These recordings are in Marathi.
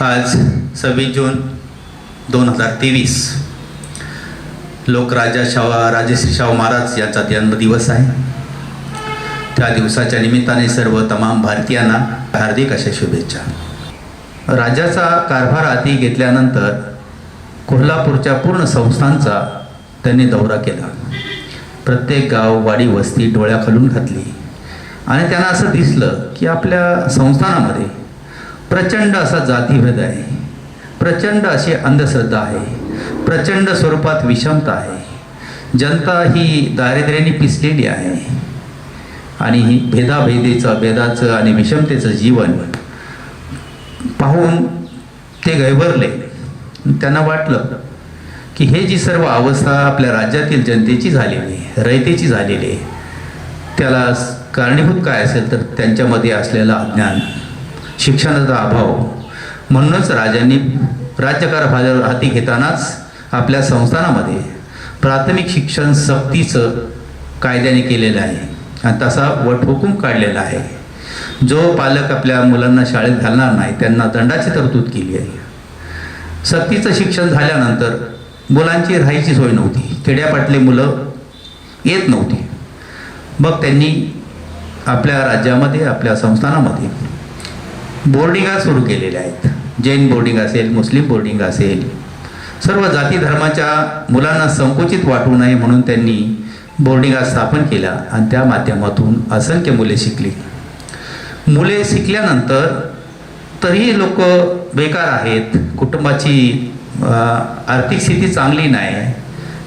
आज सव्वीस जून दोन हजार तेवीस. लोकराजा शाह राजश्री शाहू महाराज यांचा जन्मदिवस आहे. त्या दिवसाच्या निमित्ताने सर्व तमाम भारतीयांना हार्दिक अशा शुभेच्छा. राज्याचा कारभार हाती घेतल्यानंतर कोल्हापूरच्या पूर्ण संस्थांचा त्यांनी दौरा केला. प्रत्येक गाव वाडी वस्ती डोळ्याखालून घातली. आणि त्यांना असं दिसलं की आपल्या संस्थानामध्ये प्रचंड असा जातीभेद आहे. प्रचंड अशी अंधश्रद्धा आहे. प्रचंड स्वरूपात विषमता आहे. जनता ही दारिद्र्याने पिसलेली आहे. आणि ही भेदाभेदीचं भेदाचं आणि विषमतेचं जीवन पाहून ते गैवरले त्यांना वाटलं की हे जी सर्व अवस्था आपल्या राज्यातील जनतेची झालेली आहे रयतेची झालेली आहे त्याला कारणीभूत काय असेल तर त्यांच्यामध्ये असलेलं अज्ञान शिक्षणाचा अभाव. म्हणूनच राजांनी राज्यकारभार हाती घेतानाच आपल्या संस्थानामध्ये प्राथमिक शिक्षण सक्तीचं कायद्याने केलेलं आहे. आणि तसा वटहुकूम काढलेला आहे. जो पालक आपल्या मुलांना शाळेत घालणार नाही त्यांना दंडाची तरतूद केली आहे. सक्तीचं शिक्षण झाल्यानंतर मुलांची राहायची सोय नव्हती. खेड्यापाटले मुलं येत नव्हती. मग त्यांनी आपल्या राज्यामध्ये आपल्या संस्थानामध्ये बोर्डिंगा सुरू केलेल्या आहेत. जैन बोर्डिंग असेल मुस्लिम बोर्डिंग असेल सर्व जाती धर्माच्या मुलांना संकुचित वाटू नये म्हणून त्यांनी बोर्डिंगा स्थापन केल्या आणि त्या माध्यमातून असंख्य मुले शिकली. मुले शिकल्यानंतर तरीही लोक बेकार आहेत कुटुंबाची आर्थिक स्थिती चांगली नाही.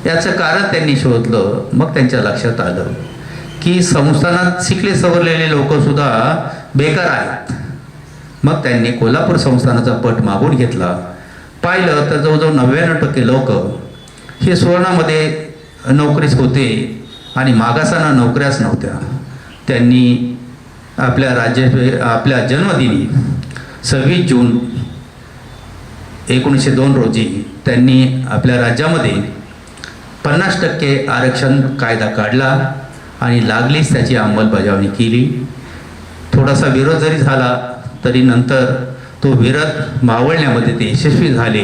याचं कारण त्यांनी शोधलं मग त्यांच्या लक्षात आलं की संस्थानात शिकले सवरलेले लोकसुद्धा बेकार आहेत. मग त्यांनी कोल्हापूर संस्थानाचा पट मागून घेतला. पाहिलं तर जवळजवळ नव्याण्णव टक्के लोक हे सुवर्णामध्ये नोकरीस होते आणि मागासांना नोकऱ्याच नव्हत्या. त्यांनी आपल्या राज्य आपल्या जन्मदिनी सव्वीस जून एकोणीसशे दोन रोजी त्यांनी आपल्या राज्यामध्ये पन्नास टक्के आरक्षण कायदा काढला आणि लागलीच त्याची अंमलबजावणी केली. थोडासा विरोध जरी झाला तरी नंतर तो विरत मावळण्यामध्ये ते यशस्वी झाले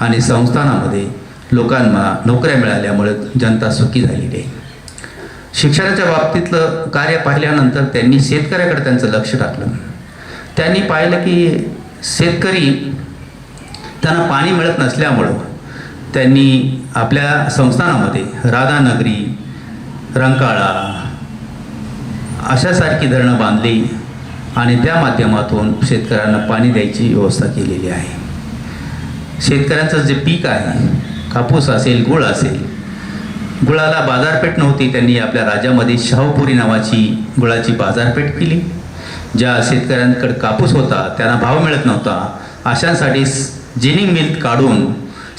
आणि संस्थानामध्ये लोकांना नोकऱ्या मिळाल्यामुळे जनता सुखी झालेली. आहे शिक्षणाच्या बाबतीतलं कार्य पाहिल्यानंतर त्यांनी शेतकऱ्याकडे त्यांचं लक्ष टाकलं. त्यांनी पाहिलं की शेतकरी त्यांना पाणी मिळत नसल्यामुळं त्यांनी आपल्या संस्थानामध्ये राधानगरी रंकाळा अशासारखी धरणं बांधली. आणि त्या माध्यमातून शेतकऱ्यांना पाणी द्यायची व्यवस्था केलेली आहे. शेतकऱ्यांचं जे पीक आहे कापूस असेल गुळ असेल गुळाला बाजारपेठ नव्हती त्यांनी आपल्या राज्यामध्ये शाहूपुरी नावाची गुळाची बाजारपेठ केली. ज्या शेतकऱ्यांकडे कापूस होता त्यांना भाव मिळत नव्हता. अशांसाठी जिनिंग मिल काढून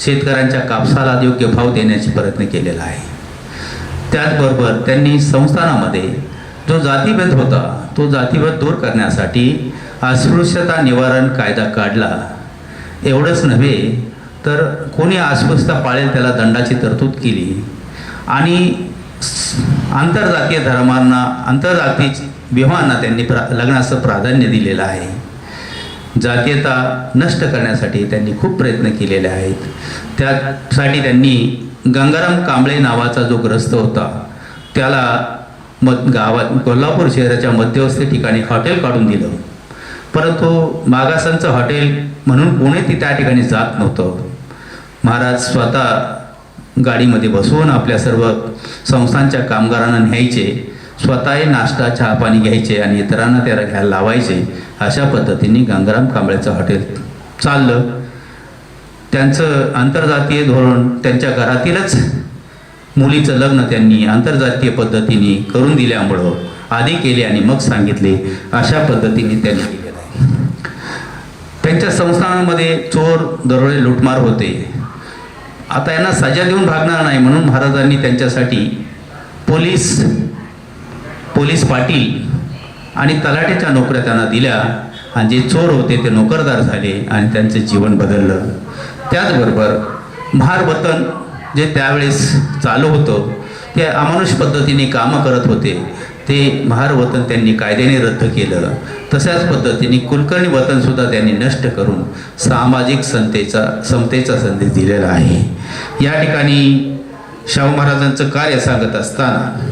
शेतकऱ्यांच्या कापसाला योग्य भाव देण्याचा प्रयत्न केलेला आहे. त्याचबरोबर त्यांनी संस्थानामध्ये जो जातीभेद होता. तो जातीभेद दूर करण्यासाठी अस्पृश्यता निवारण कायदा काढला. एवढंच नव्हे तर कोणी अस्पृश्यता पाळेल त्याला दंडाची तरतूद केली. आणि आंतरजातीय धर्मांना आंतरजाती विवाहांना त्यांनी प्रा लग्नाचं प्राधान्य दिलेलं आहे. जातीयता नष्ट करण्यासाठी त्यांनी खूप प्रयत्न केलेले आहेत. त्यासाठी त्यांनी गंगाराम कांबळे नावाचा जो ग्रस्त होता त्याला मत गावात कोल्हापूर शहराच्या मध्यवस्थी ठिकाणी हॉटेल काढून दिलं. परंतु मागासांचं हॉटेल म्हणून कोणी ती त्या ठिकाणी जात नव्हतं. महाराज स्वतः गाडीमध्ये बसवून आपल्या सर्व संस्थांच्या कामगारांना न्यायचे स्वतःही नाश्ता चहा पाणी घ्यायचे आणि इतरांना त्याला घ्यायला लावायचे अशा पद्धतीने गंगाराम कांबळेचं हॉटेल चाललं. त्यांचं आंतरजातीय धोरण त्यांच्या घरातीलच मुलीचं लग्न त्यांनी आंतरजातीय पद्धतीने करून दिल्यामुळं आधी केले आणि मग सांगितले अशा पद्धतीने त्यांनी केलेलं आहे. त्यांच्या संस्थानामध्ये चोर दरोडे लुटमार होते. आता यांना सजा देऊन भागणार नाही म्हणून महाराजांनी त्यांच्यासाठी पोलीस पोलीस पाटील आणि तलाठ्याच्या नोकऱ्या त्यांना दिल्या आणि जे चोर होते ते नोकरदार झाले आणि त्यांचे जीवन बदललं. त्याचबरोबर महारवतन जे त्यावेळेस चालू होतं ते अमानुष पद्धतीने कामं करत होते ते महार वतन त्यांनी कायद्याने रद्द केलं. तशाच पद्धतीने कुलकर्णी वतनसुद्धा त्यांनी नष्ट करून सामाजिक संतेचा समतेचा संदेश दिलेला आहे. या ठिकाणी शाहू महाराजांचं कार्य सांगत असताना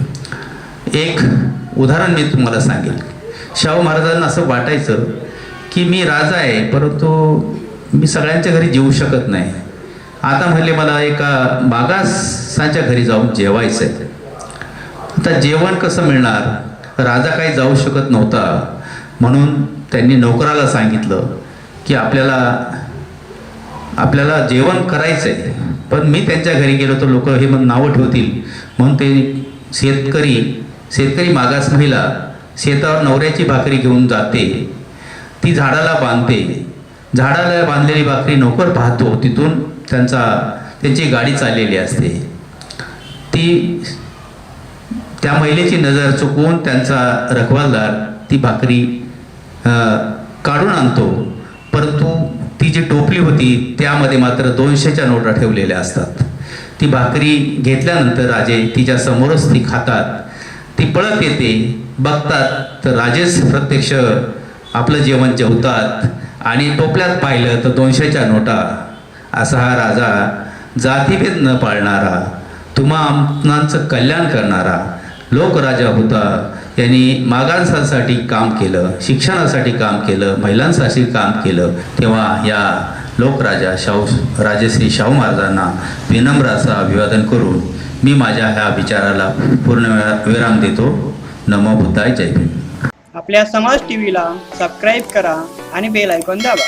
एक उदाहरण मी तुम्हाला सांगेल. शाहू महाराजांना असं वाटायचं की मी राजा आहे परंतु मी सगळ्यांच्या घरी जीवू शकत नाही. आता म्हणले मला एका मागासांच्या घरी जाऊन जेवायचं आहे आता जेवण कसं मिळणार? राजा काही जाऊ शकत नव्हता. म्हणून त्यांनी नोकराला सांगितलं की आपल्याला आपल्याला जेवण करायचं आहे पण मी त्यांच्या घरी गेलो तर लोक हे मग नावं ठेवतील. म्हणून ते शेतकरी शेतकरी मागास महिला शेतावर नवऱ्याची भाकरी घेऊन जाते. ती झाडाला बांधते. झाडाला बांधलेली भाकरी नोकर पाहतो. तिथून त्यांचा त्यांची गाडी चाललेली असते. ती त्या महिलेची नजर चुकवून त्यांचा रखवालदार ती भाकरी काढून आणतो. परंतु ती जी टोपली होती त्यामध्ये मात्र दोनशेच्या नोटा ठेवलेल्या असतात. ती भाकरी घेतल्यानंतर राजे तिच्या समोरच ती खातात. ती पळत येते बघतात तर राजेच प्रत्यक्ष आपलं जेवण जेवतात आणि टोपल्यात पाहिलं तर दोनशेच्या नोटा असा हा राजा जातीभेद न पाळणारा तुम्हा आमनांचं कल्याण करणारा लोकराजा होता यांनी मागांसाठी काम केलं शिक्षणासाठी काम केलं महिलांसाठी काम केलं तेव्हा या लोकराजा शाहू राजश्री शाहू महाराजांना विनम्र असं अभिवादन करून मी माझ्या ह्या विचाराला पूर्ण विराम देतो. नमो बुद्धाय जय आपल्या समाज टीव्हीला सबस्क्राईब करा आणि बेल ऐकून दाबा.